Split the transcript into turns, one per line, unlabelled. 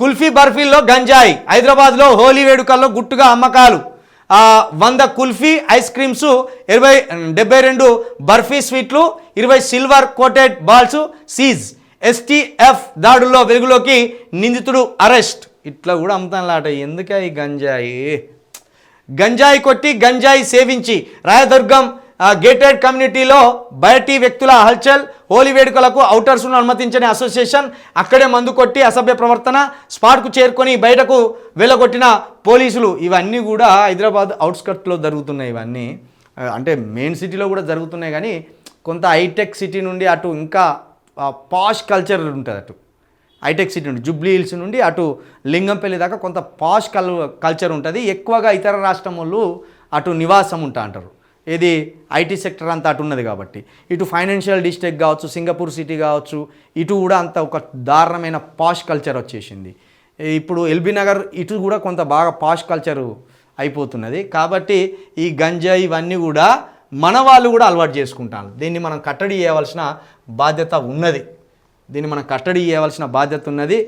కుల్ఫీ బర్ఫీల్లో గంజాయి. హైదరాబాద్లో హోలీ వేడుకల్లో గుట్టుగా అమ్మకాలు. వంద కుల్ఫీ ఐస్ క్రీమ్స్ ఇరవై డెబ్బై రెండు బర్ఫీ స్వీట్లు ఇరవై silver coated balls seize. STF దాడుల్లో వెలుగులోకి నిందితుడు అరెస్ట్. ఇట్లా కూడా అమ్ముతానులాట. ఎందుకే ఈ గంజాయి? గంజాయి కొట్టి గంజాయి సేవించి. రాయదుర్గం గేటెడ్ కమ్యూనిటీలో బయటి వ్యక్తుల హల్చల్ హోలీ వేడుకలకు అవుటర్స్ను అనుమతించని అసోసియేషన్ అక్కడే మందు కొట్టి అసభ్య ప్రవర్తన స్పాట్కు చేరుకొని బయటకు వెళ్ళగొట్టిన పోలీసులు. ఇవన్నీ కూడా హైదరాబాద్ అవుట్స్కట్లో జరుగుతున్నాయి ఇవన్నీ. అంటే మెయిన్ సిటీలో కూడా జరుగుతున్నాయి కానీ కొంత హైటెక్ సిటీ నుండి అటు ఇంకా పాష్ కల్చర్ ఉంటుంది అటు. హైటెక్ సిటీ నుండి జుబ్లీ హిల్స్ నుండి అటు లింగంపల్లి దాకా కొంత పాష్ కల్ కల్చర్ ఉంటుంది. ఎక్కువగా ఇతర రాష్ట్రం వాళ్ళు అటు నివాసం ఉంటా అంటారు. ఇది ఐటీ సెక్టర్ అంతా అటు ఉన్నది కాబట్టి. ఇటు ఫైనాన్షియల్ డిస్ట్రిక్ట్ కావచ్చు సింగపూర్ సిటీ కావచ్చు ఇటు కూడా అంత ఒక దారుణమైన పాష్ కల్చర్ వచ్చేసింది. ఇప్పుడు ఎల్బీ నగర్ ఇటు కూడా కొంత బాగా పాష్ కల్చరు అయిపోతున్నది. కాబట్టి ఈ గంజా ఇవన్నీ కూడా మన వాళ్ళు కూడా అలవాటు చేసుకుంటాను దీన్ని మనం కట్టడి చేయవలసిన బాధ్యత ఉన్నది. దీన్ని మనం కట్టడి చేయవలసిన బాధ్యత ఉన్నది.